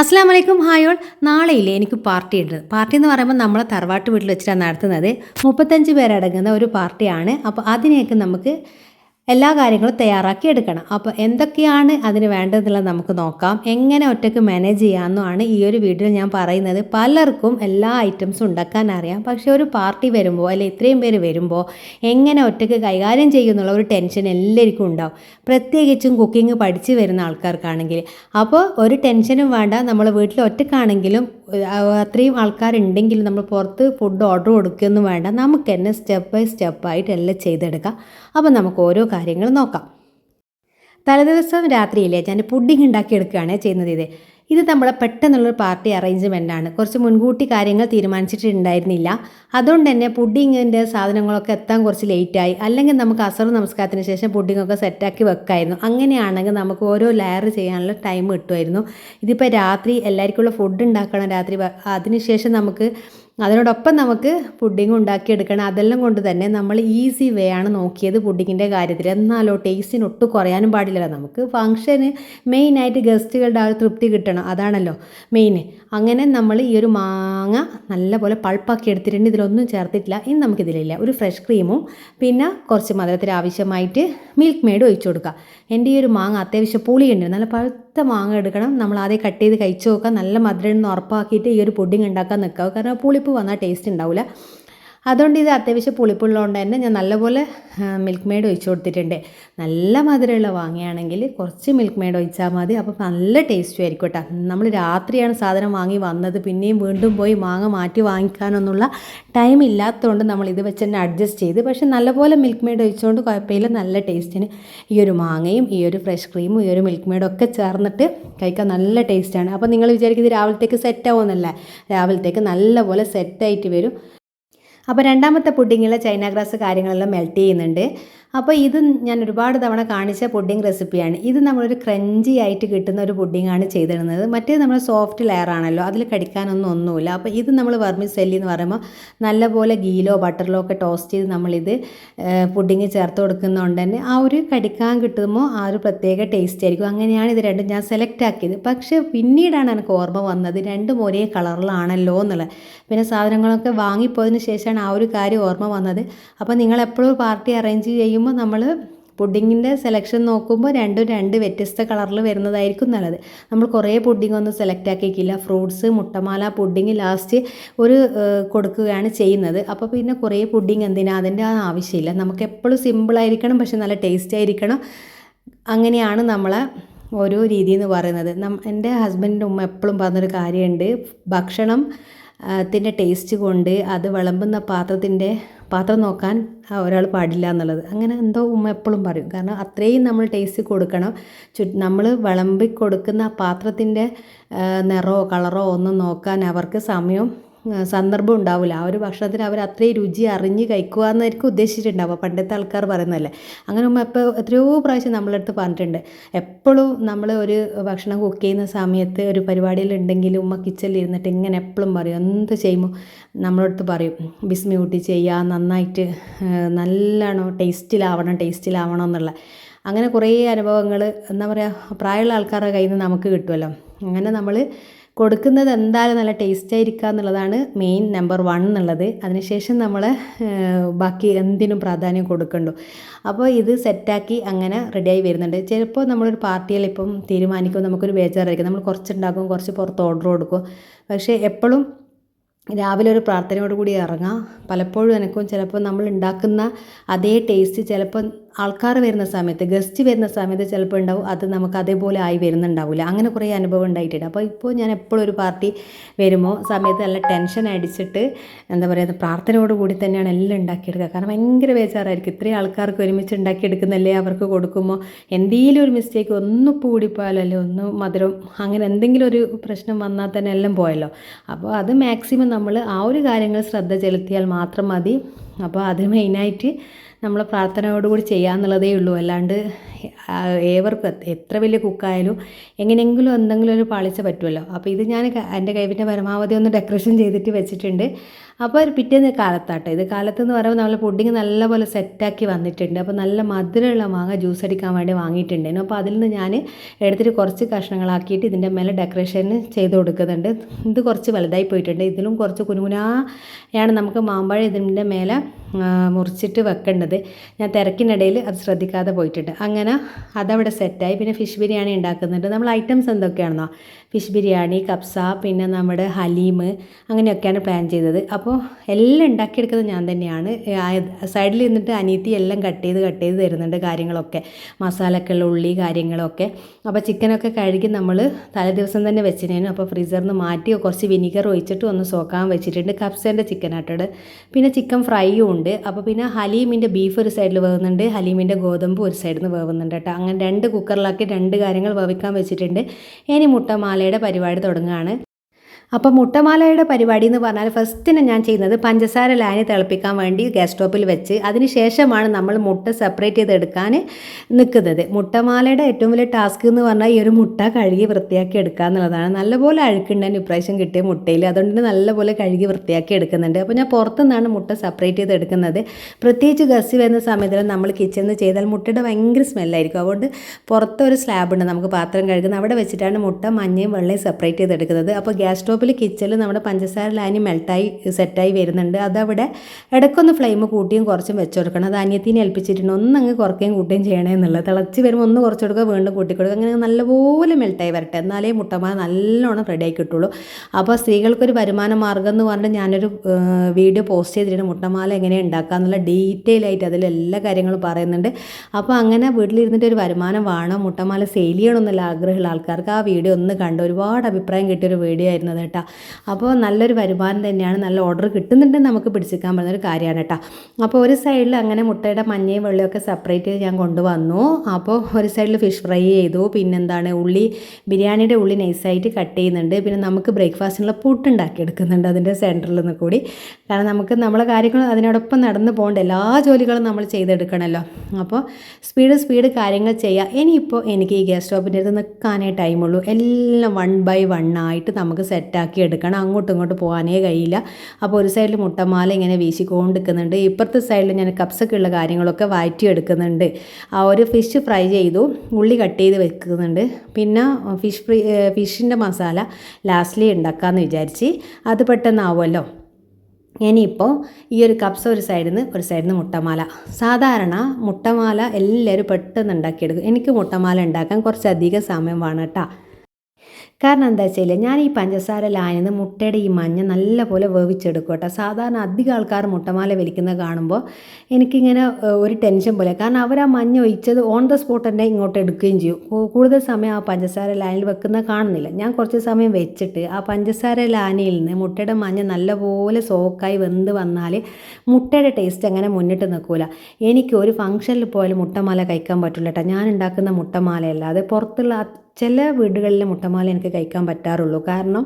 അസ്സാം വലൈക്കും ഹായോൾ നാളെയില്ലേ എനിക്ക് പാർട്ടി ഉണ്ട്. പാർട്ടി എന്ന് പറയുമ്പോൾ നമ്മളെ തറവാട്ട് വീട്ടിൽ വെച്ചിട്ടാണ് നടത്തുന്നത്. മുപ്പത്തഞ്ച് പേരടങ്ങുന്ന ഒരു പാർട്ടിയാണ്. അപ്പോൾ അതിനെയൊക്കെ നമുക്ക് എല്ലാ കാര്യങ്ങളും തയ്യാറാക്കി എടുക്കണം. അപ്പോൾ എന്തൊക്കെയാണ് അതിന് വേണ്ടതെന്നുള്ളത് നമുക്ക് നോക്കാം. എങ്ങനെ ഒറ്റയ്ക്ക് മാനേജ് ചെയ്യാമെന്നാണ് ഈ ഒരു വീഡിയോയിൽ ഞാൻ പറയുന്നത്. പലർക്കും എല്ലാ ഐറ്റംസും ഉണ്ടാക്കാൻ അറിയാം. പക്ഷേ ഒരു പാർട്ടി വരുമ്പോൾ അല്ലെങ്കിൽ ഇത്രയും പേര് വരുമ്പോൾ എങ്ങനെ ഒറ്റയ്ക്ക് കൈകാര്യം ചെയ്യുന്നുള്ള ഒരു ടെൻഷൻ എല്ലാവർക്കും ഉണ്ടാവും. പ്രത്യേകിച്ചും കുക്കിംഗ് പഠിച്ചു വരുന്ന ആൾക്കാർക്കാണെങ്കിൽ. അപ്പോൾ ഒരു ടെൻഷനും വേണ്ട. നമ്മൾ വീട്ടിൽ ഒറ്റക്കാണെങ്കിലും അത്രയും ആൾക്കാരുണ്ടെങ്കിൽ നമ്മൾ പുറത്ത് ഫുഡ് ഓർഡർ കൊടുക്കുകയൊന്നും വേണ്ട. നമുക്ക് തന്നെ സ്റ്റെപ്പ് ബൈ സ്റ്റെപ്പായിട്ട് എല്ലാം ചെയ്തെടുക്കാം. അപ്പോൾ നമുക്ക് ഓരോ കാര്യങ്ങൾ നോക്കാം. തലേദിവസം രാത്രിയില്ലേ ഞാൻ പുഡിംഗ് ഉണ്ടാക്കിയെടുക്കുകയാണ് ചെയ്യുന്നത് ഇത്. ഇത് നമ്മളെ പെട്ടെന്നുള്ളൊരു പാർട്ടി അറേഞ്ച്മെന്റ് ആണ്. കുറച്ച് മുൻകൂട്ടി കാര്യങ്ങൾ തീരുമാനിച്ചിട്ടുണ്ടായിരുന്നില്ല. അതുകൊണ്ട് തന്നെ പുഡിങ്ങിന്റെ സാധനങ്ങളൊക്കെ എത്താൻ കുറച്ച് ലേറ്റായി അല്ലെങ്കിൽ നമുക്ക് അസർ നമസ്കാരത്തിന് ശേഷം പുഡിങ്ങൊക്കെ സെറ്റാക്കി വെക്കായിരുന്നു. അങ്ങനെയാണെങ്കിൽ നമുക്ക് ഓരോ ലെയർ ചെയ്യാനുള്ള ടൈം കിട്ടുമായിരുന്നു. ഇതിപ്പോൾ രാത്രി എല്ലാവർക്കുള്ള ഫുഡ് ഉണ്ടാക്കണം. രാത്രി അതിനുശേഷം നമുക്ക് അതിനോടൊപ്പം നമുക്ക് പുഡിംഗ് ഉണ്ടാക്കിയെടുക്കണം. അതെല്ലാം കൊണ്ട് തന്നെ നമ്മൾ ഈസി വേ ആണ് നോക്കിയത് പുഡിങ്ങിന്റെ കാര്യത്തിൽ. എന്നാലോ ടേസ്റ്റിന് ഒട്ടും കുറയാനും പാടില്ലല്ലോ. നമുക്ക് ഫംഗ്ഷന് മെയിനായിട്ട് ഗസ്റ്റുകളുടെ ആ തൃപ്തി കിട്ടണം. അതാണല്ലോ മെയിൻ അങ്ങനെ നമ്മൾ ഈ ഒരു മാങ്ങ നല്ലപോലെ പൾപ്പാക്കി എടുത്തിട്ടുണ്ട്. ഇതിലൊന്നും ചേർത്തിട്ടില്ല. ഇനി നമുക്കിതിലില്ല. ഒരു ഫ്രഷ് ക്രീമും പിന്നെ കുറച്ച് മധുരത്തിന് ആവശ്യമായിട്ട് മിൽക്ക് മെയ്ഡ് ഒഴിച്ചു കൊടുക്കുക. എന്റെ ഈ ഒരു മാങ്ങ അത്യാവശ്യം പുളിയുണ്ട്. നല്ല പഴുത്ത മാങ്ങ എടുക്കണം. നമ്മൾ ആദ്യം കട്ട് ചെയ്ത് കഴിച്ചു നോക്കാം നല്ല മധുരം ഉറപ്പാക്കിയിട്ട് ഈ ഒരു പുഡിംഗ് ഉണ്ടാക്കാൻ നിൽക്കുക. കാരണം പുളിപ്പ് വന്നാൽ ടേസ്റ്റ് ഉണ്ടാവില്ല അതുകൊണ്ട് ഇത് അത്യാവശ്യം പുളിപ്പുള്ളതുകൊണ്ട് തന്നെ ഞാൻ നല്ലപോലെ മിൽക്ക് മെയ്ഡ് ഒഴിച്ചു കൊടുത്തിട്ടുണ്ട്. നല്ല മധുരമുള്ള വാങ്ങുകയാണെങ്കിൽ കുറച്ച് മിൽക്ക് മെയ്ഡ് ഒഴിച്ചാൽ മതി. അപ്പോൾ നല്ല ടേസ്റ്റും ആയിരിക്കും കേട്ടോ. നമ്മൾ രാത്രിയാണ് സാധനം വാങ്ങി വന്നത്. പിന്നെയും വീണ്ടും പോയി മാങ്ങ മാറ്റി വാങ്ങിക്കാനൊന്നുള്ള ടൈം ഇല്ലാത്തതുകൊണ്ട് നമ്മൾ ഇത് വെച്ച് തന്നെ അഡ്ജസ്റ്റ് ചെയ്ത്. പക്ഷേ നല്ലപോലെ മിൽക്ക് മെയ്ഡ് ഒഴിച്ചുകൊണ്ട് കുഴപ്പമില്ല. നല്ല ടേസ്റ്റിന് ഈ ഒരു മാങ്ങയും ഈ ഒരു ഫ്രഷ് ക്രീമും ഈ ഒരു മിൽക്ക് മെയ്ഡും ഒക്കെ ചേർന്നിട്ട് കഴിക്കാൻ നല്ല ടേസ്റ്റാണ് അപ്പോൾ നിങ്ങൾ വിചാരിക്കും ഇത് രാവിലത്തേക്ക് സെറ്റ് ആവുമെന്നല്ല? രാവിലത്തേക്ക് നല്ലപോലെ സെറ്റായിട്ട് വരും. അപ്പോൾ രണ്ടാമത്തെ പുഡിങ്ങിലെ ചൈന ഗ്രാസ് കാര്യങ്ങളെല്ലാം മെൽറ്റ് ചെയ്യുന്നുണ്ട്. അപ്പോൾ ഇത് ഞാൻ ഒരുപാട് തവണ കാണിച്ച പുഡിംഗ് റെസിപ്പിയാണ്. ഇത് നമ്മളൊരു ക്രഞ്ചി ആയിട്ട് കിട്ടുന്ന ഒരു പുഡിങ്ങാണ് ചെയ്തിടുന്നത് മറ്റേത് നമ്മൾ സോഫ്റ്റ് ലെയർ ആണല്ലോ അതിൽ കടിക്കാനൊന്നും ഒന്നുമില്ല. അപ്പോൾ ഇത് നമ്മൾ വെർമിസെല്ലി എന്ന് പറയുമ്പോൾ നല്ലപോലെ ഗീലോ ബട്ടറിലോ ഒക്കെ ടോസ്റ്റ് ചെയ്ത് നമ്മളിത് പുഡിങ് ചേർത്ത് കൊടുക്കുന്നതുകൊണ്ട് തന്നെ ആ ഒരു കടിക്കാൻ കിട്ടുമ്പോൾ ആ ഒരു പ്രത്യേക ടേസ്റ്റ് ആയിരിക്കും. അങ്ങനെയാണ് ഇത് രണ്ടും ഞാൻ സെലക്ട് ആക്കിയത്. പക്ഷേ പിന്നീടാണ് എനിക്ക് ഓർമ്മ വന്നത് രണ്ടും ഒരേ കളറിലാണല്ലോ എന്നുള്ളത്. പിന്നെ സാധനങ്ങളൊക്കെ വാങ്ങിപ്പോയതിന് ശേഷമാണ് ആ ഒരു കാര്യം ഓർമ്മ വന്നത്. അപ്പോൾ നിങ്ങൾ എപ്പോഴും പാർട്ടി അറേഞ്ച് ചെയ്യുമ്പോൾ നമ്മൾ പുഡിങ്ങിന്റെ സെലക്ഷൻ നോക്കുമ്പോൾ രണ്ടും രണ്ട് വ്യത്യസ്ത കളറിൽ വരുന്നതായിരിക്കും നല്ലത്. നമ്മൾ കുറേ പുഡിംഗ് ഒന്നും സെലക്ട് ആക്കിയിക്കില്ല ഫ്രൂട്ട്സ് മുട്ടമാല പുഡിങ് ലാസ്റ്റ് ഒരു കൊടുക്കുകയാണ് ചെയ്യുന്നത്. അപ്പോൾ പിന്നെ കുറേ പുഡിങ് എന്തിനാ? അതിന്റെ ആവശ്യമില്ല. നമുക്ക് എപ്പോഴും സിമ്പിളായിരിക്കണം പക്ഷെ നല്ല ടേസ്റ്റ് ആയിരിക്കണം. അങ്ങനെയാണ് നമ്മളെ ഓരോ രീതി എന്ന് പറയുന്നത്. നം എന്റെ ഹസ്ബൻഡിന്റെ ഉമ്മ എപ്പോഴും പറഞ്ഞൊരു കാര്യമുണ്ട്. ഭക്ഷണം ത്തിന്റെ ടേസ്റ്റ് കൊണ്ട് അത് വിളമ്പുന്ന പാത്രത്തിന്റെ പാത്രം നോക്കാൻ ഒരാൾ പാടില്ല എന്നുള്ളത്. അങ്ങനെ എന്തോ ഉമ്മ എപ്പോഴും പറയും. കാരണം അത്രയും നമ്മൾ ടേസ്റ്റ് കൊടുക്കണം. ചു നമ്മൾ വിളമ്പി കൊടുക്കുന്ന പാത്രത്തിന്റെ നിറമോ കളറോ ഒന്നും നോക്കാൻ അവർക്ക് സമയം സന്ദർഭം ഉണ്ടാവില്ല ആ ഒരു ഭക്ഷണത്തിന് അവർ അത്രയും രുചി അറിഞ്ഞ് കഴിക്കുക എന്നായിരിക്കും ഉദ്ദേശിച്ചിട്ടുണ്ടാവുക. പണ്ടത്തെ ആൾക്കാർ പറയുന്നതല്ലേ. അങ്ങനെ ഇപ്പോൾ എത്രയോ പ്രാവശ്യം നമ്മളടുത്ത് പറഞ്ഞിട്ടുണ്ട്. എപ്പോഴും നമ്മൾ ഒരു ഭക്ഷണം കുക്ക് ചെയ്യുന്ന സമയത്ത് ഒരു പരിപാടിയിലുണ്ടെങ്കിൽ ഉമ്മ കിച്ചണിൽ ഇരുന്നിട്ട് ഇങ്ങനെ എപ്പോഴും പറയും. എന്ത് ചെയ്യുമ്പോൾ നമ്മളടുത്ത് പറയും. ബിസ്മി കൂട്ടി ചെയ്യുക നന്നായിട്ട് നല്ലോണം ടേസ്റ്റിലാവണം ടേസ്റ്റിലാവണം എന്നുള്ള. അങ്ങനെ കുറേ അനുഭവങ്ങൾ എന്താ പറയുക പ്രായമുള്ള ആൾക്കാരുടെ കയ്യിൽ നിന്ന് നമുക്ക് കിട്ടുമല്ലോ. അങ്ങനെ നമ്മൾ കൊടുക്കുന്നത് എന്തായാലും നല്ല ടേസ്റ്റ് ആയിരിക്കുക എന്നുള്ളതാണ് മെയിൻ നമ്പർ വൺ എന്നുള്ളത്. അതിനുശേഷം നമ്മൾ ബാക്കി എന്തിനും പ്രാധാന്യം കൊടുക്കണ്ടു. അപ്പോൾ ഇത് സെറ്റാക്കി അങ്ങനെ റെഡിയായി വരുന്നുണ്ട്. ചിലപ്പോൾ നമ്മളൊരു പാർട്ടിയിൽ ഇപ്പം തീരുമാനിക്കും നമുക്കൊരു ബേജാറായിരിക്കും. നമ്മൾ കുറച്ചുണ്ടാക്കും കുറച്ച് പുറത്ത് ഓർഡർ കൊടുക്കും. പക്ഷേ എപ്പോഴും രാവിലെ ഒരു പ്രാർത്ഥനയോട് കൂടി ഇറങ്ങാം. പലപ്പോഴും എനക്കും ചിലപ്പോൾ നമ്മൾ ഉണ്ടാക്കുന്ന അതേ ടേസ്റ്റ് ചിലപ്പോൾ ആൾക്കാർ വരുന്ന സമയത്ത് ഗസ്റ്റ് വരുന്ന സമയത്ത് ചിലപ്പോൾ ഉണ്ടാവും അത് നമുക്ക് അതേപോലെ ആയി വരുന്നുണ്ടാവില്ല അങ്ങനെ കുറേ അനുഭവം ഉണ്ടായിട്ടുണ്ട്. അപ്പോൾ ഇപ്പോൾ ഞാൻ എപ്പോഴും ഒരു പാർട്ടി വരുമോ സമയത്ത് നല്ല ടെൻഷൻ അടിച്ചിട്ട് എന്താ പറയുക പ്രാർത്ഥനയോട് കൂടി തന്നെയാണ് എല്ലാം ഉണ്ടാക്കിയെടുക്കുക. കാരണം ഭയങ്കര ബേജാറായിരിക്കും. ഇത്രയും ആൾക്കാർക്ക് ഒരുമിച്ച് ഉണ്ടാക്കിയെടുക്കുന്നല്ലേ അവർക്ക് കൊടുക്കുമ്പോൾ എന്തെങ്കിലും ഒരു മിസ്റ്റേക്ക് ഒന്ന് കൂടിപ്പോയാലോ അല്ലെ ഒന്ന് മധുരം അങ്ങനെ എന്തെങ്കിലും ഒരു പ്രശ്നം വന്നാൽ തന്നെ എല്ലാം പോയല്ലോ. അപ്പോൾ അത് മാക്സിമം നമ്മൾ ആ ഒരു കാര്യങ്ങൾ ശ്രദ്ധ ചെലുത്തിയാൽ മാത്രം മതി. അപ്പോൾ അത് മെയിനായിട്ട് നമ്മൾ പ്രാർത്ഥനയോടുകൂടി ചെയ്യാന്നുള്ളതേ ഉള്ളൂ. അല്ലാണ്ട് ഏവർക്കും എത്ര- വലിയ കുക്കായാലും എങ്ങനെയെങ്കിലും എന്തെങ്കിലും ഒരു പാളിച്ച പറ്റുമല്ലോ. അപ്പോൾ ഇത് ഞാൻ എന്റെ കൈവിന്റെ പരമാവധി ഒന്ന് ഡെക്കറേഷൻ ചെയ്തിട്ട് വെച്ചിട്ടുണ്ട്. അപ്പോൾ ഒരു പിറ്റേന്ന് കാലത്താട്ടോ. ഇത് കാലത്തെന്ന് പറയുമ്പോൾ നമ്മൾ പുഡിങ് നല്ലപോലെ സെറ്റാക്കി വന്നിട്ടുണ്ട്. അപ്പോൾ നല്ല മധുരമുള്ള മാങ്ങ ജ്യൂസ് അടിക്കാൻ വേണ്ടി വാങ്ങിയിട്ടുണ്ടായിരുന്നു. അപ്പോൾ അതിൽ നിന്ന് ഞാൻ എടുത്തിട്ട് കുറച്ച് കഷ്ണങ്ങളാക്കിയിട്ട് ഇതിന്റെ മേലെ ഡെക്കറേഷൻ ചെയ്ത് കൊടുക്കുന്നുണ്ട്. ഇത് കുറച്ച് വലുതായി പോയിട്ടുണ്ട്. ഇതിലും കുറച്ച് കുനുകുനായാണ് നമുക്ക് മാമ്പഴം ഇതിന്റെ മേലെ മുറിച്ചിട്ട് വെക്കേണ്ടത്. ഞാൻ തിരക്കിനിടയിൽ അത് ശ്രദ്ധിക്കാതെ പോയിട്ടുണ്ട്. അങ്ങനെ അതവിടെ സെറ്റായി പിന്നെ ഫിഷ് ബിരിയാണി ഉണ്ടാക്കുന്നുണ്ട്. നമ്മൾ ഐറ്റംസ് എന്തൊക്കെയാണെന്നോ? ഫിഷ് ബിരിയാണി കപ്സ പിന്നെ നമ്മുടെ ഹലീം അങ്ങനെയൊക്കെയാണ് പ്ലാൻ ചെയ്തത്. അപ്പോൾ എല്ലാം ഉണ്ടാക്കിയെടുക്കുന്നത് ഞാൻ തന്നെയാണ്. സൈഡിൽ നിന്നിട്ട് അനീത്തി എല്ലാം കട്ട് ചെയ്ത് കട്ട് ചെയ്ത് തരുന്നുണ്ട് കാര്യങ്ങളൊക്കെ. മസാലക്കുള്ള ഉള്ളി കാര്യങ്ങളൊക്കെ. അപ്പോൾ ചിക്കനൊക്കെ കഴുകി നമ്മൾ തലേ ദിവസം തന്നെ വെച്ചിരുന്നു. അപ്പോൾ ഫ്രീസറിൽ നിന്ന് മാറ്റി കുറച്ച് വിനീഗർ ഒഴിച്ചിട്ട് ഒന്ന് സോക്കാൻ വെച്ചിട്ടുണ്ട്. കപ്സേന്റെ ചിക്കൻ ആട്ടോട് പിന്നെ ചിക്കൻ ഫ്രൈയും ഉണ്ട്. അപ്പോൾ പിന്നെ ഹലീമിന്റെ ബീഫ് ഒരു സൈഡിൽ വേവുന്നുണ്ട്. ഹലീമിന്റെ ഗോതമ്പ് ഒരു സൈഡിൽ നിന്ന് വേവുന്നുണ്ട് കേട്ടോ. അങ്ങനെ രണ്ട് കുക്കറിലാക്കി രണ്ട് കാര്യങ്ങൾ വേവിക്കാൻ വെച്ചിട്ടുണ്ട്. ഇനി മുട്ടമാലയുടെ പരിപാടി തുടങ്ങുകയാണ്. അപ്പോൾ മുട്ടമാലയുടെ പരിപാടി എന്ന് പറഞ്ഞാൽ ഫസ്റ്റിന് ഞാൻ ചെയ്യുന്നത് പഞ്ചസാര ലാനി തിളപ്പിക്കാൻ വേണ്ടി ഗ്യാസ് സ്റ്റോപ്പിൽ വെച്ച്. അതിന് ശേഷമാണ് നമ്മൾ മുട്ട സെപ്പറേറ്റ് ചെയ്തെടുക്കാൻ നിൽക്കുന്നത്. മുട്ടമാലയുടെ ഏറ്റവും വലിയ ടാസ്ക് എന്ന് പറഞ്ഞാൽ ഈ ഒരു മുട്ട കഴുകി വൃത്തിയാക്കി എടുക്കുക എന്നുള്ളതാണ്. നല്ലപോലെ അഴുക്കുണ്ടായിരുന്നു ഇപ്രാവശ്യം കിട്ടിയ മുട്ടയിൽ. അതുകൊണ്ട് നല്ലപോലെ കഴുകി വൃത്തിയാക്കി എടുക്കുന്നുണ്ട്. അപ്പോൾ ഞാൻ പുറത്തുനിന്നാണ് മുട്ട സെപ്പറേറ്റ് ചെയ്തെടുക്കുന്നത് പ്രത്യേകിച്ച് ഗസ്സി വരുന്ന സമയത്തിൽ നമ്മൾ കിച്ചണിൽ ചെയ്താൽ മുട്ടയുടെ ഭയങ്കര സ്മെല്ലായിരിക്കും അതുകൊണ്ട് പുറത്തൊരു സ്ലാബ് ഉണ്ട് നമുക്ക് പാത്രം കഴുകുന്നത്. അവിടെ വെച്ചിട്ടാണ് മുട്ട മഞ്ഞയും വെള്ളയും സെപ്പറേറ്റ് ചെയ്തെടുക്കുന്നത് അപ്പോൾ ഗ്യാസ് സ്റ്റോപ്പിൽ കിച്ചണിൽ നമ്മുടെ പഞ്ചസാര ലാനി മെൽട്ടായി സെറ്റായി വരുന്നുണ്ട്. അതവിടെ ഇടയ്ക്കൊന്ന് ഫ്ലെയിം കൂട്ടിയും കുറച്ചും വെച്ച് കൊടുക്കണം അത് അനിയത്തിനെ ഏൽപ്പിച്ചിട്ടുണ്ട്. ഒന്നങ്ങ് കുറയ്ക്കുകയും കൂട്ടുകയും ചെയ്യണേ എന്നുള്ളത്. തിളച്ച് വരുമ്പോൾ ഒന്ന് കുറച്ച് കൊടുക്കുക വീണ്ടും കൂട്ടി കൊടുക്കുക. അങ്ങനെ നല്ലപോലെ മെൽട്ടായി വരട്ടെ. എന്നാലേ മുട്ടമാല നല്ലോണം റെഡിയായി കിട്ടുള്ളൂ. അപ്പോൾ സ്ത്രീകൾക്കൊരു വരുമാന മാർഗം എന്ന് പറഞ്ഞിട്ട് ഞാനൊരു വീഡിയോ പോസ്റ്റ് ചെയ്തിട്ടുണ്ട്. മുട്ടമാല എങ്ങനെ ഉണ്ടാക്കുക എന്നുള്ള ഡീറ്റെയിൽ ആയിട്ട് അതിൽ എല്ലാ കാര്യങ്ങളും പറയുന്നുണ്ട്. അപ്പോൾ അങ്ങനെ വീട്ടിലിരുന്നിട്ട് ഒരു വരുമാനം വേണം. മുട്ടമാല സെയിൽ ചെയ്യണമെന്നുള്ള ആഗ്രഹമുള്ള ആൾക്കാർക്ക് ആ വീഡിയോ ഒന്ന് കണ്ട് ഒരുപാട് അഭിപ്രായം കിട്ടിയൊരു വീഡിയോ ആയിരുന്നു കേട്ടോ. അപ്പോൾ നല്ലൊരു വരുമാനം തന്നെയാണ്. നല്ല ഓർഡർ കിട്ടുന്നുണ്ടെങ്കിൽ നമുക്ക് പിടിച്ചിരിക്കാൻ പറ്റുന്ന ഒരു കാര്യമാണ് കേട്ടോ. അപ്പോൾ ഒരു സൈഡിൽ അങ്ങനെ മുട്ടയുടെ മഞ്ഞയും വെള്ളയൊക്കെ സെപ്പറേറ്റ് ചെയ്ത് ഞാൻ കൊണ്ടുവന്നു. അപ്പോൾ ഒരു സൈഡിൽ ഫിഷ് ഫ്രൈ ചെയ്തു. പിന്നെന്താണ്? ഉള്ളി ബിരിയാണിയുടെ ഉള്ളി നൈസായിട്ട് കട്ട് ചെയ്യുന്നുണ്ട്. പിന്നെ നമുക്ക് ബ്രേക്ക്ഫാസ്റ്റിനുള്ള പുട്ട് ഉണ്ടാക്കി എടുക്കുന്നുണ്ട് അതിന്റെ സെന്ററിൽ നിന്ന് കൂടി. കാരണം നമുക്ക് നമ്മളെ കാര്യങ്ങൾ അതിനോടൊപ്പം നടന്നു പോകേണ്ട എല്ലാ ജോലികളും നമ്മൾ ചെയ്തെടുക്കണമല്ലോ. അപ്പോൾ സ്പീഡ് സ്പീഡ് കാര്യങ്ങൾ ചെയ്യുക ഇനിയിപ്പോൾ എനിക്ക് ഈ ഗ്യാസ് സ്റ്റോപ്പിന്റെ അടുത്ത് നിൽക്കാനേ ടൈമുള്ളൂ എല്ലാം വൺ ബൈ വൺ ആയിട്ട് നമുക്ക് സെറ്റാക്കി എടുക്കണം. അങ്ങോട്ടും ഇങ്ങോട്ടും പോകാനേ കഴിയില്ല. അപ്പോൾ ഒരു സൈഡിൽ മുട്ടമാല ഇങ്ങനെ വീശിക്കൊണ്ടിരിക്കുന്നുണ്ട്. ഇപ്പുറത്തെ സൈഡിൽ ഞാൻ കപ്സൊക്കെ ഉള്ള കാര്യങ്ങളൊക്കെ വഴറ്റി എടുക്കുന്നുണ്ട് ആ ഒരു ഫിഷ് ഫ്രൈ ചെയ്തു. ഉള്ളി കട്ട് ചെയ്ത് വെക്കുന്നുണ്ട്. പിന്നെ ഫിഷ് ഫ്രീ ഫിഷിന്റെ മസാല ലാസ്റ്റ്ലി ഉണ്ടാക്കാമെന്ന് വിചാരിച്ച് അത് പെട്ടെന്നാവുമല്ലോ. ഇനിയിപ്പോൾ ഈ ഒരു കപ്സ ഒരു സൈഡിൽ നിന്ന് ഒരു സൈഡിൽ നിന്ന് മുട്ടമാല. സാധാരണ മുട്ടമാല എല്ലാവരും പെട്ടെന്ന് ഉണ്ടാക്കിയെടുക്കും. എനിക്ക് മുട്ടമാല ഉണ്ടാക്കാൻ കുറച്ചധികം സമയം വേണം കേട്ടോ. കാരണം എന്താ വെച്ചാൽ ഞാൻ ഈ പഞ്ചസാര ലായനിന്ന് മുട്ടയുടെ ഈ മഞ്ഞ നല്ലപോലെ വേവിച്ചെടുക്കും കേട്ടോ. സാധാരണ അധികം ആൾക്കാർ മുട്ടമാല വലിക്കുന്നത് കാണുമ്പോൾ എനിക്കിങ്ങനെ ഒരു ടെൻഷൻ പോലെ. കാരണം അവർ ആ മഞ്ഞ ഒഴിച്ചത് ഓൺ ദ സ്പോട്ട് തന്നെ ഇങ്ങോട്ട് എടുക്കുകയും ചെയ്യും. കൂടുതൽ സമയം ആ പഞ്ചസാര ലായനിൽ വെക്കുന്നത് കാണുന്നില്ല. ഞാൻ കുറച്ച് സമയം വെച്ചിട്ട് ആ പഞ്ചസാര ലാനിയിൽ നിന്ന് മുട്ടയുടെ മഞ്ഞ നല്ലപോലെ സോക്കായി വെന്ത് വന്നാൽ മുട്ടയുടെ ടേസ്റ്റ് അങ്ങനെ മുന്നിട്ട് നിൽക്കില്ല എനിക്ക് ഒരു ഫംഗ്ഷനിൽ പോയാലും മുട്ടമാല കഴിക്കാൻ പറ്റില്ല കേട്ടോ. ഞാൻ ഉണ്ടാക്കുന്ന മുട്ടമാലയല്ല. അത് പുറത്തുള്ള ചില വീടുകളിലെ മുട്ടമാല എനിക്ക് കഴിക്കാൻ പറ്റാറുള്ളൂ. കാരണം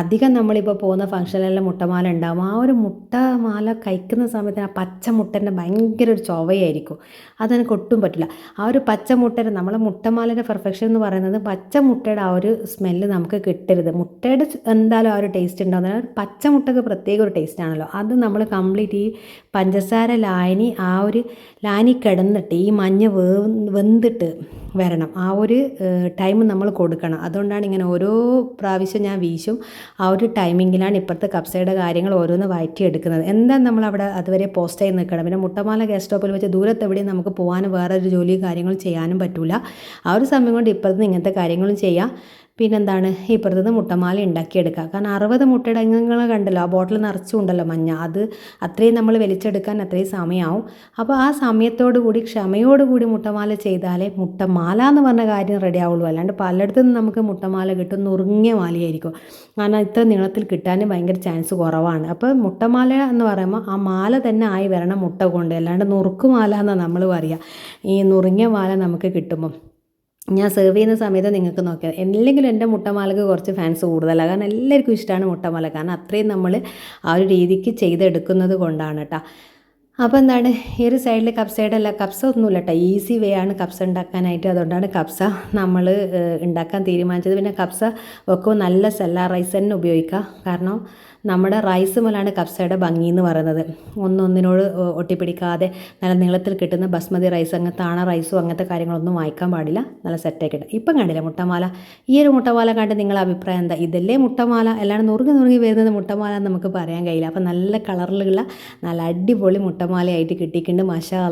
അധികം നമ്മളിപ്പോൾ പോകുന്ന ഫംഗ്ഷനിലെല്ലാം മുട്ടമാല ഉണ്ടാകും ആ ഒരു മുട്ടമാല കഴിക്കുന്ന സമയത്ത് ആ പച്ച മുട്ടേന്റെ ഭയങ്കര ഒരു ചൊവയായിരിക്കും. അതെനിക്ക് ഒട്ടും പറ്റില്ല. ആ ഒരു പച്ച മുട്ടയുടെ നമ്മളെ മുട്ടമാലയുടെ പെർഫെക്ഷൻ എന്ന് പറയുന്നത് പച്ച മുട്ടയുടെ ആ ഒരു സ്മെല്ല് നമുക്ക് കിട്ടരുത്. മുട്ടയുടെ എന്തായാലും ആ ഒരു ടേസ്റ്റ് ഉണ്ടാകുന്ന പച്ച മുട്ടക്ക് പ്രത്യേക ഒരു ടേസ്റ്റ് ആണല്ലോ. അത് നമ്മൾ കംപ്ലീറ്റ് ഈ പഞ്ചസാര ലായനി ആ ഒരു ലായനി കിടന്നിട്ട് ഈ മഞ്ഞ വേ വെന്തിട്ട് വരണം. ആ ഒരു ടൈം നമ്മൾ കൊടുക്കണം. അതുകൊണ്ടാണ് ഇങ്ങനെ ഓരോ പ്രാവശ്യം ഞാൻ വീശും. ആ ഒരു ടൈമിങ്ങിലാണ് ഇപ്പോഴത്തെ കപ്സയുടെ കാര്യങ്ങൾ ഓരോന്ന് വയറ്റിയെടുക്കുന്നത് എന്താ നമ്മൾ അവിടെ അതുവരെ പോസ്റ്റ് ചെയ്ത് നിൽക്കണം? പിന്നെ മുട്ടമാല ഗ്യാസ് സ്റ്റോപ്പിൽ വെച്ച് ദൂരത്തെവിടെയും നമുക്ക് പോകാനും വേറെ ഒരു ജോലി കാര്യങ്ങൾ ചെയ്യാനും പറ്റില്ല ആ ഒരു സമയം കൊണ്ട് ഇപ്പോഴത്തെ ഇങ്ങനത്തെ കാര്യങ്ങളും ചെയ്യാം. പിന്നെന്താണ്? ഇപ്പുറത്തുനിന്ന് മുട്ടമാല ഉണ്ടാക്കിയെടുക്കുക. കാരണം അറുപത് മുട്ടയുടെ നിങ്ങൾ കണ്ടല്ലോ ആ ബോട്ടിൽ നിറച്ചുണ്ടല്ലോ മഞ്ഞ. അത് അത്രയും നമ്മൾ വലിച്ചെടുക്കാൻ അത്രയും സമയമാവും അപ്പോൾ ആ സമയത്തോടു കൂടി ക്ഷമയോടുകൂടി മുട്ടമാല ചെയ്താലേ മുട്ടമാല എന്ന് പറഞ്ഞ കാര്യം റെഡി ആവുള്ളൂ. അല്ലാണ്ട് പലയിടത്തു നിന്ന് നമുക്ക് മുട്ടമാല കിട്ടും നുറുങ്ങിയ മാലയായിരിക്കും. കാരണം ഇത്ര നീളത്തിൽ കിട്ടാൻ ഭയങ്കര ചാൻസ് കുറവാണ്. അപ്പോൾ മുട്ടമാല എന്ന് പറയുമ്പോൾ ആ മാല തന്നെ ആയി വരണം മുട്ട കൊണ്ട്. അല്ലാണ്ട് നുറുക്കുമാല എന്നാണ് നമ്മൾ പറയുക ഈ നുറുങ്ങിയ മാല നമുക്ക് കിട്ടുമ്പം. ഞാൻ സെർവ് ചെയ്യുന്ന സമയത്ത് നിങ്ങൾക്ക് നോക്കിയാൽ എന്തെങ്കിലും എന്റെ മുട്ടമാലക്ക് കുറച്ച് ഫാൻസ് കൂടുതലാണ് കാരണം എല്ലാവർക്കും ഇഷ്ടമാണ് മുട്ടമാല. കാരണം അത്രയും നമ്മൾ ആ ഒരു രീതിക്ക് ചെയ്തെടുക്കുന്നത് കൊണ്ടാണ് കേട്ടോ അപ്പോൾ എന്താണ്? ഈ ഒരു സൈഡിൽ കപ്സയുടെ അല്ല കപ്സ ഒന്നുമില്ല കേട്ടോ ഈസി വേ ആണ് കപ്സ ഉണ്ടാക്കാനായിട്ട്. അതുകൊണ്ടാണ് കപ്സ നമ്മൾ ഉണ്ടാക്കാൻ തീരുമാനിച്ചത്. പിന്നെ കപ്സ ഒക്കെ നല്ല സെല്ല റൈസ് തന്നെ ഉപയോഗിക്കുക കാരണം നമ്മുടെ റൈസ് മുതലാണ് കപ്സയുടെ ഭംഗി എന്ന് പറയുന്നത്. ഒന്നൊന്നിനോട് ഒട്ടിപ്പിടിക്കാതെ നല്ല നീളത്തിൽ കിട്ടുന്ന ബസ്മതി റൈസ് അങ്ങനത്തെ താണ റൈസും അങ്ങനത്തെ കാര്യങ്ങളൊന്നും വായിക്കാൻ പാടില്ല. നല്ല സെറ്റാക്കി കിട്ടും. ഇപ്പം കണ്ടില്ല മുട്ടമാല? ഈ ഒരു മുട്ടമാല കണ്ട് നിങ്ങളുടെ അഭിപ്രായം എന്താ? ഇതല്ലേ മുട്ടമാല? അല്ലാണ്ട് നുറുങ്ങി നുറുങ്ങി വരുന്നത് മുട്ടമാല എന്ന് നമുക്ക് പറയാൻ കഴിയില്ല. അപ്പം നല്ല കളറിലുള്ള നല്ല അടിപൊളി മുട്ടമാലയായിട്ട് കിട്ടിയിട്ടുണ്ട്. മഷാ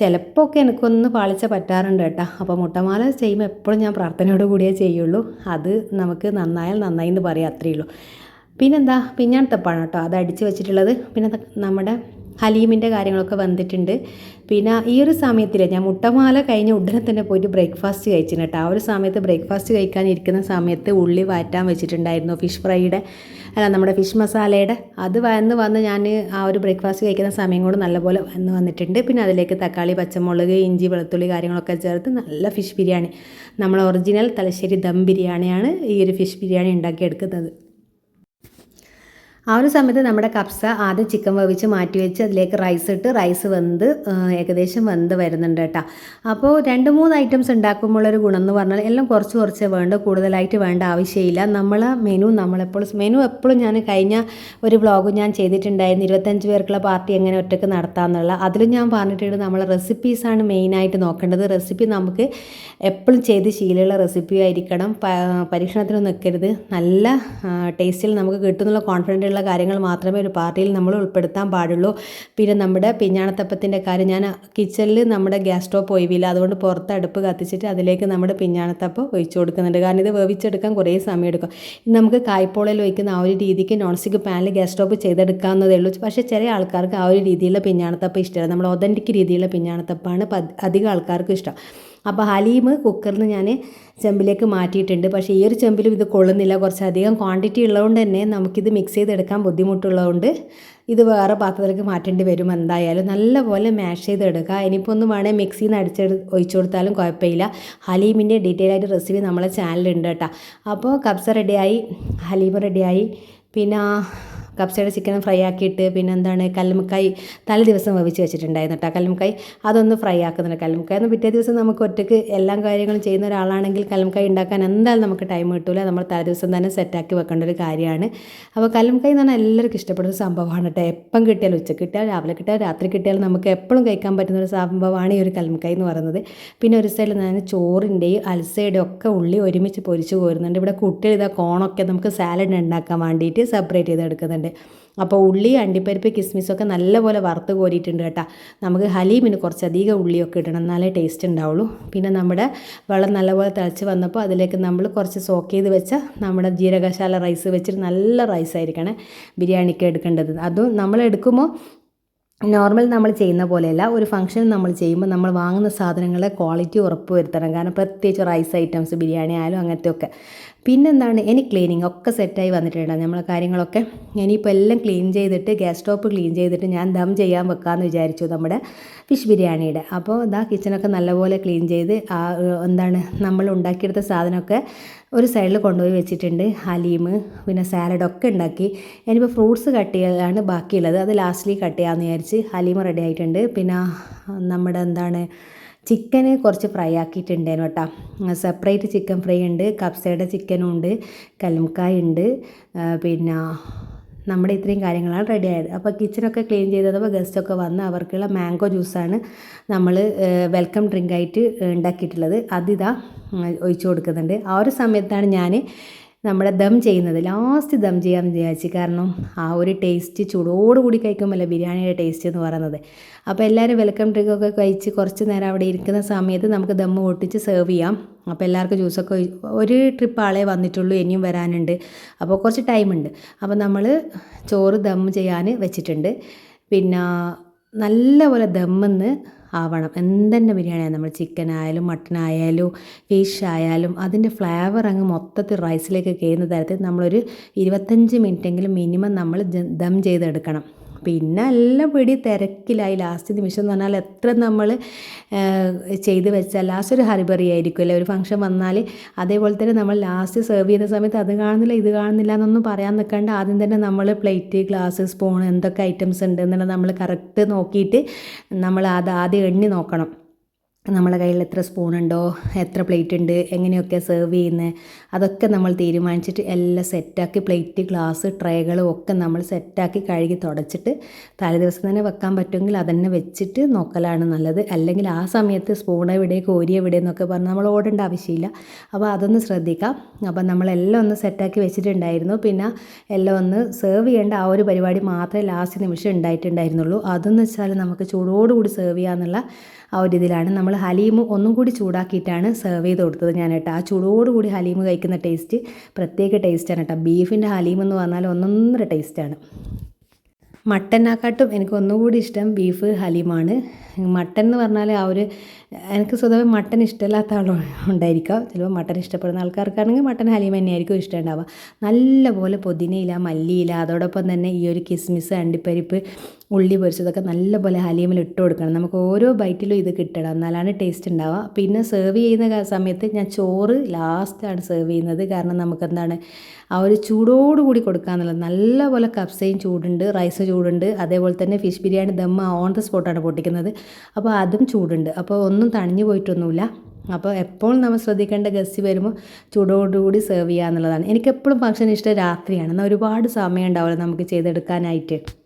ചിലപ്പോൾ ഒക്കെ എനിക്കൊന്ന് പാളിച്ച പറ്റാറുണ്ട് കേട്ടോ. അപ്പോൾ മുട്ടമാല ചെയ്യുമ്പോൾ എപ്പോഴും ഞാൻ പ്രാർത്ഥനയോട് കൂടിയേ ചെയ്യുള്ളൂ. അത് നമുക്ക് നന്നായാൽ നന്നായി എന്ന് പറയാം അത്രയേ ഉള്ളൂ. പിന്നെന്താ? പിഞ്ഞാണത്തപ്പാണ് കേട്ടോ അത് അടിച്ച് വെച്ചിട്ടുള്ളത്. പിന്നെ നമ്മുടെ ഹലീമിന്റെ കാര്യങ്ങളൊക്കെ വന്നിട്ടുണ്ട്. പിന്നെ ഈ ഒരു സമയത്തിൽ ഞാൻ മുട്ടമാല കഴിഞ്ഞ ഉടനെ തന്നെ പോയിട്ട് ബ്രേക്ക്ഫാസ്റ്റ് കഴിച്ചിന് കേട്ടോ. ആ ഒരു സമയത്ത് ബ്രേക്ക്ഫാസ്റ്റ് കഴിക്കാനിരിക്കുന്ന സമയത്ത് ഉള്ളി വാറ്റാൻ വെച്ചിട്ടുണ്ടായിരുന്നു. ഫിഷ് ഫ്രൈയുടെ അല്ല നമ്മുടെ ഫിഷ് മസാലയുടെ. അത് വന്ന് വന്ന് ഞാൻ ആ ഒരു ബ്രേക്ക്ഫാസ്റ്റ് കഴിക്കുന്ന സമയം കൊണ്ട് നല്ലപോലെ വന്ന് വന്നിട്ടുണ്ട്. പിന്നെ അതിലേക്ക് തക്കാളി പച്ചമുളക് ഇഞ്ചി വെളുത്തുള്ളി കാര്യങ്ങളൊക്കെ ചേർത്ത് നല്ല ഫിഷ് ബിരിയാണി. നമ്മൾ ഒറിജിനൽ തലശ്ശേരി ദം ബിരിയാണിയാണ് ഈ ഒരു ഫിഷ് ബിരിയാണി ഉണ്ടാക്കിയെടുക്കുന്നത്. ആ ഒരു സമയത്ത് നമ്മുടെ കപ്സ ആദ്യം ചിക്കൻ വേവിച്ച് മാറ്റി വെച്ച് അതിലേക്ക് റൈസ് ഇട്ട് റൈസ് വെന്ത് ഏകദേശം വെന്ത് വരുന്നുണ്ട് കേട്ടോ. അപ്പോൾ രണ്ട് മൂന്ന് ഐറ്റംസ് ഉണ്ടാക്കുമ്പോഴൊരു ഗുണം എന്ന് പറഞ്ഞാൽ എല്ലാം കുറച്ച് കുറച്ച് വേണ്ട കൂടുതലായിട്ട് വേണ്ട ആവശ്യമില്ല. നമ്മൾ മെനു നമ്മളെപ്പോഴും മെനു എപ്പോഴും ഞാൻ കഴിഞ്ഞ ഒരു വ്ളോഗ് ഞാൻ ചെയ്തിട്ടുണ്ടായിരുന്നു ഇരുപത്തഞ്ച് പേർക്കുള്ള പാർട്ടി എങ്ങനെ ഒറ്റയ്ക്ക് നടത്താമെന്നുള്ള. അതിലും ഞാൻ പറഞ്ഞിട്ടുണ്ട് നമ്മൾ റെസിപ്പീസാണ് മെയിനായിട്ട് നോക്കേണ്ടത്. റെസിപ്പി നമുക്ക് എപ്പോഴും ചെയ്ത് ശീലമുള്ള റെസിപ്പി ആയിരിക്കണം. പരീക്ഷണത്തിനൊന്നും പരീക്ഷണത്തിന് നിൽക്കരുത്. നല്ല ടേസ്റ്റിൽ നമുക്ക് കിട്ടുന്നുള്ള കോൺഫിഡന്റ് ഉള്ള കാര്യങ്ങൾ മാത്രമേ ഒരു പാർട്ടിയിൽ നമ്മൾ ഉൾപ്പെടുത്താൻ പാടുള്ളൂ. പിന്നെ നമ്മുടെ പിഞ്ഞാണത്തപ്പത്തിന്റെ കാര്യം ഞാൻ കിച്ചണിൽ നമ്മുടെ ഗ്യാസ് സ്റ്റോപ്പ് ഒഴിവില്ല. അതുകൊണ്ട് പുറത്ത് അടുപ്പ് കത്തിച്ചിട്ട് അതിലേക്ക് നമ്മുടെ പിഞ്ഞാണത്തപ്പ് ഒഴിച്ചു കൊടുക്കുന്നുണ്ട്. കാരണം ഇത് വേവിച്ചെടുക്കാൻ കുറേ സമയം എടുക്കും നമുക്ക് കായ്പോളയിൽ ഒഴിക്കുന്ന ആ ഒരു രീതിക്ക് നോൺ സ്റ്റിക്ക് പാനിൽ ഗ്യാസ് സ്റ്റോപ്പ് ചെയ്തെടുക്കാവുന്നതേ ഉള്ളൂ. പക്ഷേ ചെറിയ ആൾക്കാർക്ക് ആ ഒരു രീതിയിലുള്ള പിഞ്ഞാണത്തപ്പം ഇഷ്ടമാണ് നമ്മൾ ഒതന്റിക് രീതിയിലുള്ള പിഞ്ഞാണത്തപ്പാണ് അധികം ആൾക്കാർക്ക് ഇഷ്ടം. അപ്പോൾ ഹലീം കുക്കറിൽ ഞാൻ ചെമ്പിലേക്ക് മാറ്റിയിട്ടുണ്ട്. പക്ഷേ ഈ ഒരു ചെമ്പിലും ഇത് കൊള്ളുന്നില്ല. കുറച്ചധികം ക്വാണ്ടിറ്റി ഉള്ളതുകൊണ്ട് തന്നെ നമുക്കിത് മിക്സ് ചെയ്തെടുക്കാൻ ബുദ്ധിമുട്ടുള്ളതുകൊണ്ട് ഇത് വേറെ പാത്രത്തിലേക്ക് മാറ്റേണ്ടി വരും. എന്തായാലും നല്ലപോലെ മാഷ് ചെയ്തെടുക്കുക. ഇനിയിപ്പോൾ ഒന്ന് വേണേൽ മിക്സിയിൽ നിന്ന് അടിച്ചെടു ഒഴിച്ചു കൊടുത്താലും കുഴപ്പമില്ല. ഹലീമിന്റെ ഡീറ്റെയിൽ ആയിട്ട് റെസിപ്പി നമ്മളെ ചാനലുണ്ട് കേട്ടോ. അപ്പോൾ കബ്സ റെഡിയായി ഹലീം റെഡിയായി പിന്നെ കപ്സയുടെ ചിക്കൻ ഫ്രൈ ആക്കിയിട്ട് പിന്നെ എന്താണ് കല്ലുമക്കായി തലേ ദിവസം വേവിച്ച് വെച്ചിട്ടുണ്ടായിരുന്നു കേട്ടോ കല്ലുമക്കായി അതൊന്ന് ഫ്രൈ ആക്കുന്നുണ്ട്. കല്ലുമക്കായി എന്ന് പിറ്റേ ദിവസം നമുക്ക് ഒറ്റയ്ക്ക് എല്ലാ കാര്യങ്ങളും ചെയ്യുന്ന ഒരാളാണെങ്കിൽ കല്ലുമക്കായി ഉണ്ടാക്കാൻ എന്തായാലും നമുക്ക് ടൈം കിട്ടില്ല നമ്മൾ തലേ ദിവസം തന്നെ സെറ്റാക്കി വെക്കേണ്ട ഒരു കാര്യമാണ്. അപ്പോൾ കല്ലുമക്കായി എന്ന് പറഞ്ഞാൽ എല്ലാവർക്കും ഇഷ്ടപ്പെടുന്ന സംഭവമാണ് കേട്ടോ എപ്പം കിട്ടിയാലും ഉച്ച കിട്ടിയാൽ രാവിലെ കിട്ടിയാൽ രാത്രി കിട്ടിയാലും നമുക്ക് എപ്പോഴും കഴിക്കാൻ പറ്റുന്ന ഒരു സംഭവമാണ് ഈ ഒരു കല്ലുമക്കായി എന്ന് പറയുന്നത്. പിന്നെ ഒരു സൈഡിൽ ഞാൻ ചോറിന്റെയും അൽസയുടെയും ഒക്കെ ഉള്ളി ഒരുമിച്ച് പൊരിച്ച് കോരുന്നുണ്ട്. ഇവിടെ കുട്ടികൾ ഇതാ കോണൊക്കെ നമുക്ക് സാലഡ് ഉണ്ടാക്കാൻ വേണ്ടിയിട്ട് സെപ്പറേറ്റ് ചെയ്ത് എടുക്കുന്നുണ്ട്. അപ്പോൾ ഉള്ളി അണ്ടിപ്പരിപ്പ് കിസ്മിസൊക്കെ നല്ലപോലെ വറുത്ത് കോരിയിട്ടുണ്ട് കേട്ടോ. നമുക്ക് ഹലീമിന് കുറച്ചധികം ഉള്ളിയൊക്കെ ഇടണം. എന്നാലേ ടേസ്റ്റ് ഉണ്ടാവുള്ളൂ. പിന്നെ നമ്മുടെ വെള്ളം നല്ലപോലെ തിളച്ച് വന്നപ്പോൾ അതിലേക്ക് നമ്മൾ കുറച്ച് സോക്ക് ചെയ്ത് വെച്ച നമ്മുടെ ജീരകശാല റൈസ് വെച്ചിട്ട് നല്ല റൈസ് ആയിരിക്കണം ബിരിയാണിക്ക് എടുക്കേണ്ടത്. അതും നമ്മൾ എടുക്കുമ്പോൾ നോർമൽ നമ്മൾ ചെയ്യുന്ന പോലെയല്ല ഒരു ഫംഗ്ഷൻ നമ്മൾ ചെയ്യുമ്പോൾ നമ്മൾ വാങ്ങുന്ന സാധനങ്ങളെ ക്വാളിറ്റി ഉറപ്പ് വരുത്തണം. കാരണം പ്രത്യേകിച്ച് റൈസ് ഐറ്റംസ് ബിരിയാണി ആയാലും അങ്ങനത്തെ ഒക്കെ പിന്നെന്താണ് ഇനി ക്ലീനിങ് ഒക്കെ സെറ്റായി വന്നിട്ടുണ്ട് നമ്മളെ കാര്യങ്ങളൊക്കെ. ഇനിയിപ്പോൾ എല്ലാം ക്ലീൻ ചെയ്തിട്ട് ഗ്യാസ് സ്റ്റോപ്പ് ക്ലീൻ ചെയ്തിട്ട് ഞാൻ ദം ചെയ്യാൻ വെക്കാമെന്ന് വിചാരിച്ചു നമ്മുടെ ഫിഷ് ബിരിയാണിയുടെ. അപ്പോൾ ഇതാ കിച്ചണൊക്കെ നല്ലപോലെ ക്ലീൻ ചെയ്ത് ആ എന്താണ് നമ്മൾ ഉണ്ടാക്കിയെടുത്ത സാധനമൊക്കെ ഒരു സൈഡിൽ കൊണ്ടുപോയി വെച്ചിട്ടുണ്ട്. ഹലീം പിന്നെ സാലഡൊക്കെ ഉണ്ടാക്കി. ഇനിയിപ്പോൾ ഫ്രൂട്ട്സ് കട്ട് ചെയ്യലാണ് ബാക്കിയുള്ളത്. അത് ലാസ്റ്റിൽ കട്ട് ചെയ്യാമെന്ന് വിചാരിച്ച് ഹലീം റെഡി ആയിട്ടുണ്ട്. പിന്നെ നമ്മുടെ എന്താണ് ചിക്കന് കുറച്ച് ഫ്രൈ ആക്കിയിട്ടുണ്ടായിരുന്നു കേട്ടോ. സെപ്പറേറ്റ് ചിക്കൻ ഫ്രൈ ഉണ്ട് കപ്സയുടെ ചിക്കനും ഉണ്ട് കല്ലുംക്കായ ഉണ്ട് പിന്നെ നമ്മുടെ ഇത്രയും കാര്യങ്ങളാണ് റെഡി ആയത്. അപ്പോൾ കിച്ചണൊക്കെ ക്ലീൻ ചെയ്തപ്പോൾ ഗസ്റ്റൊക്കെ വന്ന് അവർക്കുള്ള മാംഗോ ജ്യൂസാണ് നമ്മൾ വെൽക്കം ഡ്രിങ്കായിട്ട് ഉണ്ടാക്കിയിട്ടുള്ളത്. അതിതാ ഒഴിച്ചു കൊടുക്കുന്നുണ്ട്. ആ ഒരു സമയത്താണ് ഞാൻ നമ്മുടെ ദം ചെയ്യുന്നത്. ലാസ്റ്റ് ദം ചെയ്യാമെന്ന് വിചാരിച്ചു കാരണം ആ ഒരു ടേസ്റ്റ് ചൂടോടുകൂടി കഴിക്കുമല്ലോ ബിരിയാണിയുടെ ടേസ്റ്റ് എന്ന് പറയുന്നത്. അപ്പോൾ എല്ലാവരും വെൽക്കം ഡ്രിങ്ക് ഒക്കെ കഴിച്ച് കുറച്ച് നേരം അവിടെ ഇരിക്കുന്ന സമയത്ത് നമുക്ക് ദം പൊട്ടിച്ച് സെർവ് ചെയ്യാം. അപ്പോൾ എല്ലാവർക്കും ജ്യൂസൊക്കെ ഒരു ട്രിപ്പ് ആളെ വന്നിട്ടുള്ളൂ ഇനിയും വരാനുണ്ട്. അപ്പോൾ കുറച്ച് ടൈമുണ്ട് അപ്പോൾ നമ്മൾ ചോറ് ദം ചെയ്യാൻ വെച്ചിട്ടുണ്ട്. പിന്നെ നല്ലപോലെ ദമ്മെന്ന് ആവണം. എന്തെന്നെ ബിരിയാണിയാണ് നമ്മൾ ചിക്കൻ ആയാലും മട്ടൻ ആയാലും ഫിഷ് ആയാലും അതിന്റെ ഫ്ലേവർ അങ്ങ് മൊത്തത്തിൽ റൈസിലേക്ക് കയറുന്ന തരത്തിൽ നമ്മളൊരു ഇരുപത്തഞ്ച് മിനിറ്റെങ്കിലും മിനിമം നമ്മൾ ദം ചെയ്തെടുക്കണം. പിന്നെ എല്ലാം പിടി തിരക്കിലായി. ലാസ്റ്റ് നിമിഷം എന്ന് പറഞ്ഞാൽ എത്ര നമ്മൾ ചെയ്ത് വെച്ചാൽ ലാസ്റ്റ് ഒരു ഹറിബറി ആയിരിക്കുമല്ലേ ഒരു ഫംഗ്ഷൻ വന്നാൽ അതേപോലെ തന്നെ നമ്മൾ ലാസ്റ്റ് സെർവ് ചെയ്യുന്ന സമയത്ത് അത് കാണുന്നില്ല ഇത് കാണുന്നില്ല എന്നൊന്നും പറയാൻ നിൽക്കാണ്ട് ആദ്യം തന്നെ നമ്മൾ പ്ലേറ്റ് ഗ്ലാസ് സ്പൂൺ എന്തൊക്കെ ഐറ്റംസ് ഉണ്ട് എന്നുള്ളത് നമ്മൾ കറക്റ്റ് നോക്കിയിട്ട് നമ്മൾ അത് ആദ്യം എണ്ണി നോക്കണം. നമ്മളെ കയ്യിൽ എത്ര സ്പൂണുണ്ടോ എത്ര പ്ലേറ്റ് ഉണ്ട് എങ്ങനെയൊക്കെ സെർവ് ചെയ്യുന്നത് അതൊക്കെ നമ്മൾ തീരുമാനിച്ചിട്ട് എല്ലാം സെറ്റാക്കി പ്ലേറ്റ് ഗ്ലാസ് ട്രേകളും ഒക്കെ നമ്മൾ സെറ്റാക്കി കഴുകി തുടച്ചിട്ട് തലേ ദിവസം തന്നെ വെക്കാൻ പറ്റുമെങ്കിൽ അതന്നെ വെച്ചിട്ട് നോക്കലാണ് നല്ലത്. അല്ലെങ്കിൽ ആ സമയത്ത് സ്പൂൺ എവിടെ കോരി എവിടെ എന്നൊക്കെ പറഞ്ഞ് നമ്മൾ ഓടേണ്ട ആവശ്യമില്ല. അപ്പോൾ അതൊന്ന് ശ്രദ്ധിക്കാം. അപ്പോൾ നമ്മളെല്ലാം ഒന്ന് സെറ്റാക്കി വെച്ചിട്ടുണ്ടായിരുന്നു. പിന്നെ എല്ലാം ഒന്ന് സെർവ് ചെയ്യേണ്ട ആ ഒരു പരിപാടി മാത്രമേ ലാസ്റ്റ് നിമിഷം ഉണ്ടായിട്ടുണ്ടായിരുന്നുള്ളൂ. അതെന്ന് വെച്ചാൽ നമുക്ക് ചൂടോടുകൂടി സെർവ് ചെയ്യാന്നുള്ള ആ ഒരു ഇതിലാണ്. നമ്മൾ ഹലീം ഒന്നും കൂടി ചൂടാക്കിയിട്ടാണ് സെർവ് ചെയ്ത് കൊടുത്തത് ഞാൻ കേട്ടോ ആ ചൂടോടുകൂടി ഹലീം കഴിക്കുന്ന ടേസ്റ്റ് പ്രത്യേക ടേസ്റ്റാണ് കേട്ടോ ബീഫിന്റെ ഹലീം എന്ന് പറഞ്ഞാൽ ഒന്നൊന്നര ടേസ്റ്റാണ് മട്ടനെക്കാട്ടും എനിക്ക് ഒന്നുകൂടി ഇഷ്ടം ബീഫ് ഹലീമാണ്. മട്ടൻ എന്ന് പറഞ്ഞാൽ ആ ഒരു എനിക്ക് സ്വതവേ മട്ടൻ ഇഷ്ടമില്ലാത്ത ആളും ഉണ്ടായിരിക്കാം. ചിലപ്പോൾ മട്ടൻ ഇഷ്ടപ്പെടുന്ന ആൾക്കാർക്കാണെങ്കിൽ മട്ടൻ ഹലീം തന്നെയായിരിക്കും ഇഷ്ടം ഉണ്ടാവുക. നല്ലപോലെ പുതിനയില മല്ലിയില അതോടൊപ്പം തന്നെ ഈ ഒരു കിസ്മിസ് അണ്ടിപ്പരിപ്പ് ഉള്ളി പൊരിച്ചതൊക്കെ നല്ലപോലെ ഹലീമിൽ ഇട്ട് കൊടുക്കണം. നമുക്ക് ഓരോ ബൈറ്റിലും ഇത് കിട്ടണം. എന്നാലാണ് ടേസ്റ്റ് ഉണ്ടാവുക. പിന്നെ സെർവ് ചെയ്യുന്ന സമയത്ത് ഞാൻ ചോറ് ലാസ്റ്റാണ് സെർവ് ചെയ്യുന്നത്. കാരണം നമുക്കെന്താണ്? ആ ഒരു ചൂടോടുകൂടി കൊടുക്കുക എന്നുള്ളത് നല്ലപോലെ കപ്സയും ചൂടുണ്ട് റൈസ് ചൂടുണ്ട്. അതേപോലെ തന്നെ ഫിഷ് ബിരിയാണി ദമ്മ ഓൺ ദ സ്പോട്ടാണ് പൊട്ടിക്കുന്നത്. അപ്പോൾ അതും ചൂടുണ്ട്. അപ്പോൾ ഒന്നും തണിഞ്ഞു പോയിട്ടൊന്നുമില്ല. അപ്പോൾ എപ്പോഴും നമ്മൾ ശ്രദ്ധിക്കേണ്ട ഗസ്സി വരുമ്പോൾ ചൂടോടുകൂടി സെർവ് ചെയ്യുക എന്നുള്ളതാണ്. എനിക്കെപ്പോഴും ഫംഗ്ഷൻ ഇഷ്ടം രാത്രിയാണ്. എന്നാൽ ഒരുപാട് സമയം ഉണ്ടാവില്ല നമുക്ക് ചെയ്തെടുക്കാനായിട്ട്.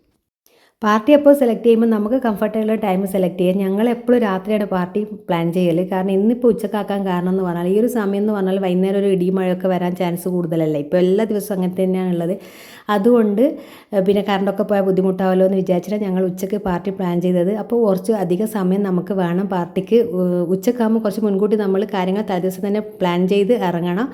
പാർട്ടി എപ്പോൾ സെലക്ട് ചെയ്യുമ്പോൾ നമുക്ക് കംഫർട്ടബിൾ ടൈം സെലക്ട് ചെയ്യാം. ഞങ്ങൾ എപ്പോഴും രാത്രിയാണ് പാർട്ടി പ്ലാൻ ചെയ്യൽ. കാരണം ഇന്നിപ്പോൾ ഉച്ചക്കാക്കാൻ കാരണം എന്ന് പറഞ്ഞാൽ ഈ ഒരു സമയം എന്ന് പറഞ്ഞാൽ വൈകുന്നേരം ഒരു ഇടിമഴയൊക്കെ വരാൻ ചാൻസ് കൂടുതലല്ലേ? ഇപ്പോൾ എല്ലാ ദിവസവും അങ്ങനെ തന്നെയാണുള്ളത് അതുകൊണ്ട് പിന്നെ കറണ്ടൊക്കെ പോയാൽ ബുദ്ധിമുട്ടാവല്ലോ എന്ന് വിചാരിച്ചിട്ടാണ് ഞങ്ങൾ ഉച്ചയ്ക്ക് പാർട്ടി പ്ലാൻ ചെയ്തത്. അപ്പോൾ കുറച്ച് അധിക സമയം നമുക്ക് വേണം പാർട്ടിക്ക്. ഉച്ചക്കാകുമ്പോൾ കുറച്ച് മുൻകൂട്ടി നമ്മൾ കാര്യങ്ങൾ തലേദിവസം തന്നെ പ്ലാൻ ചെയ്ത് ഇറങ്ങണം.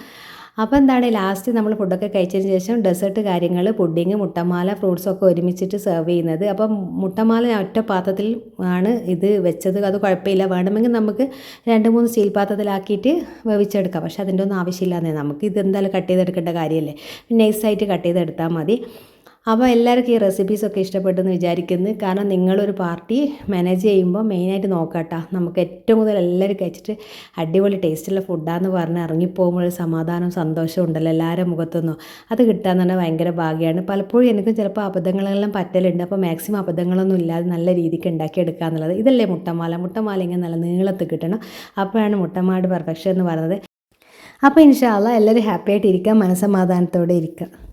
അപ്പോൾ എന്താണ് ലാസ്റ്റ് നമ്മൾ ഫുഡൊക്കെ കഴിച്ചതിന് ശേഷം ഡെസേർട്ട് കാര്യങ്ങൾ പുഡിങ് മുട്ടമാല ഫ്രൂട്ട്സൊക്കെ ഒരുമിച്ചിട്ട് സെർവ് ചെയ്യുന്നത്. അപ്പം മുട്ടമാല ഒറ്റ പാത്രത്തിൽ ആണ് ഇത് വെച്ചത്. അത് കുഴപ്പമില്ല. വേണമെങ്കിൽ നമുക്ക് രണ്ട് മൂന്ന് സ്റ്റീൽ പാത്രത്തിലാക്കിയിട്ട് വേവിച്ചെടുക്കാം. പക്ഷേ അതിന്റെ ഒന്നും ആവശ്യമില്ലാന്നേ നമുക്ക് ഇത് എന്തായാലും കട്ട് ചെയ്തെടുക്കേണ്ട കാര്യമല്ലേ. നൈസായിട്ട് കട്ട് ചെയ്തെടുത്താൽ മതി. അപ്പോൾ എല്ലാവർക്കും ഈ റെസിപ്പീസൊക്കെ ഇഷ്ടപ്പെട്ടെന്ന് വിചാരിക്കുന്നു. കാരണം നിങ്ങളൊരു പാർട്ടി മാനേജ് ചെയ്യുമ്പോൾ മെയിനായിട്ട് നോക്കാട്ടോ. നമുക്ക് ഏറ്റവും കൂടുതൽ എല്ലാവരും കഴിച്ചിട്ട് അടിപൊളി ടേസ്റ്റുള്ള ഫുഡാന്ന് പറഞ്ഞ് ഇറങ്ങിപ്പോകുമ്പോൾ ഒരു സമാധാനം സന്തോഷം ഉണ്ടല്ലോ എല്ലാവരും മുഖത്തൊന്നും അത് കിട്ടാന്ന് പറഞ്ഞാൽ ഭയങ്കര ഭാഗ്യമാണ് പലപ്പോഴും എനിക്കും ചിലപ്പോൾ അബദ്ധങ്ങളെല്ലാം പറ്റലുണ്ട്. അപ്പോൾ മാക്സിമം അബദ്ധങ്ങളൊന്നും ഇല്ലാതെ നല്ല രീതിക്ക് ഉണ്ടാക്കിയെടുക്കുക എന്നുള്ളത്. ഇതല്ലേ മുട്ടമാല. മുട്ടമാല ഇങ്ങനെ നല്ല നീളത്ത് കിട്ടണം. അപ്പോഴാണ് മുട്ടമാട് പെർഫെക്ഷൻ എന്ന് പറയുന്നത്. അപ്പോൾ ഇൻഷാല്ല എല്ലാവരും ഹാപ്പി ആയിട്ട് ഇരിക്കുക മനസ്സമാധാനത്തോടെ ഇരിക്കുക